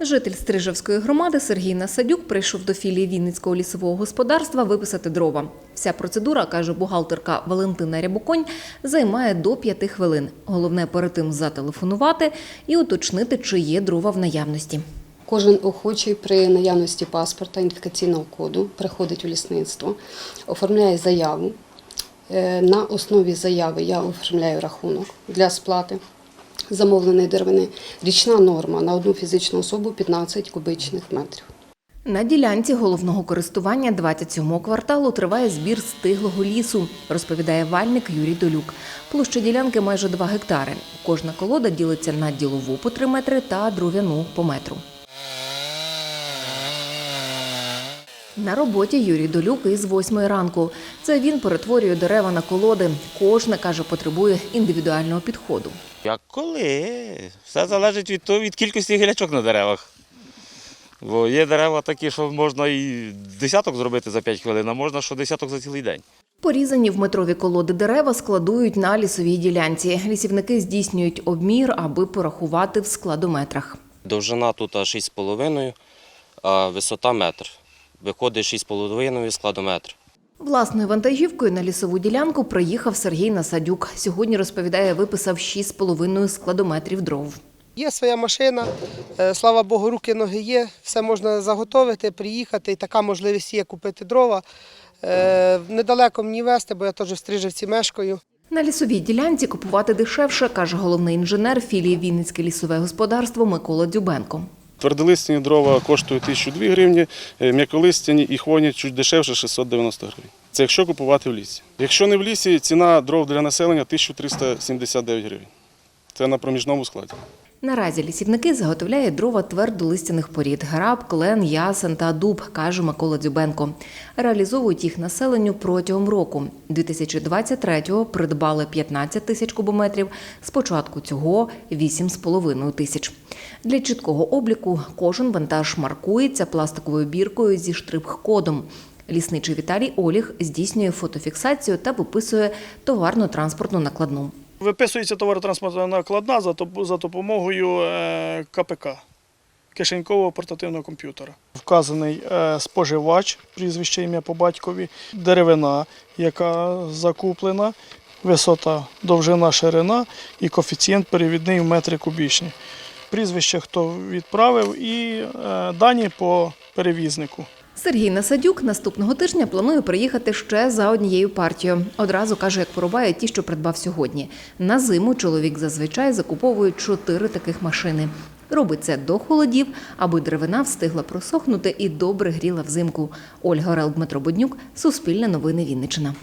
Житель Стрижевської громади Сергій Насадюк прийшов до філії Вінницького лісового господарства виписати дрова. Вся процедура, каже бухгалтерка Валентина Рябоконь, займає до п'яти хвилин. Головне перед тим зателефонувати і уточнити, чи є дрова в наявності. Кожен охочий при наявності паспорта ідентифікаційного коду приходить у лісництво, оформляє заяву. Е, На основі заяви я оформляю рахунок для сплати замовленої деревини. Річна норма на одну фізичну особу 15 кубичних метрів. На ділянці головного користування 27-го кварталу триває збір стиглого лісу, розповідає вальник Юрій Долюк. Площа ділянки майже 2 гектари. Кожна колода ділиться на ділову по 3 метри та дров'яну по метру. На роботі Юрій Долюк із 8 ранку. Це він перетворює дерева на колоди. Кожна, каже, потребує індивідуального підходу. Як коли? Все залежить від того, від кількості гілячок на деревах. Бо є дерева такі, що можна і десяток зробити за 5 хвилин, а можна що десяток за цілий день. Порізані в метрові колоди дерева складують на лісовій ділянці. Лісівники здійснюють обмір, аби порахувати в складометрах. Довжина тут 6,5, а висота метр. Виходить 6,5 складометр. Власною вантажівкою на лісову ділянку приїхав Сергій Насадюк. Сьогодні розповідає, виписав 6,5 складометрів дров. Є своя машина, е, слава Богу, руки, ноги є, все можна заготовити, приїхати. І така можливість є купити дрова. Е, Недалеко мені вести, бо я теж в Стрижівці мешкаю. На лісовій ділянці купувати дешевше, каже головний інженер філії Вінницьке лісове господарство Микола Дзюбенко. Твердолистяні дрова коштують 1002 гривні, е, м'яколистяні і хвойні чуть дешевше 690 гривень. Це якщо купувати в лісі. Якщо не в лісі, ціна дров для населення 1379 гривень. Це на проміжному складі. Наразі лісівники заготовляють дрова твердолистяних порід – граб, клен, ясен та дуб, каже Микола Дзюбенко. Реалізовують їх населенню протягом року. 2023-го придбали 15 тисяч кубометрів, з початку цього – 8,5 тисяч. Для чіткого обліку кожен вантаж маркується пластиковою біркою зі штрих-кодом. Лісничий Віталій Оліг здійснює фотофіксацію та виписує товарно-транспортну накладну. Виписується товаротранспортна накладна за допомогою е, КПК кишенькового портативного комп'ютера. Вказаний е, споживач, прізвище ім'я по батькові, деревина, яка закуплена, висота, довжина, ширина і коефіцієнт перевідний в метри кубічні. Прізвище, хто відправив, і е, дані по перевізнику. Сергій Насадюк наступного тижня планує приїхати ще за однією партією. Одразу каже, як порубає ті, що придбав сьогодні. На зиму чоловік зазвичай закуповує чотири таких машини. Робить це до холодів, аби деревина встигла просохнути і добре гріла взимку. Ольга Орел, Дмитро Боднюк, Суспільне новини Вінниччина.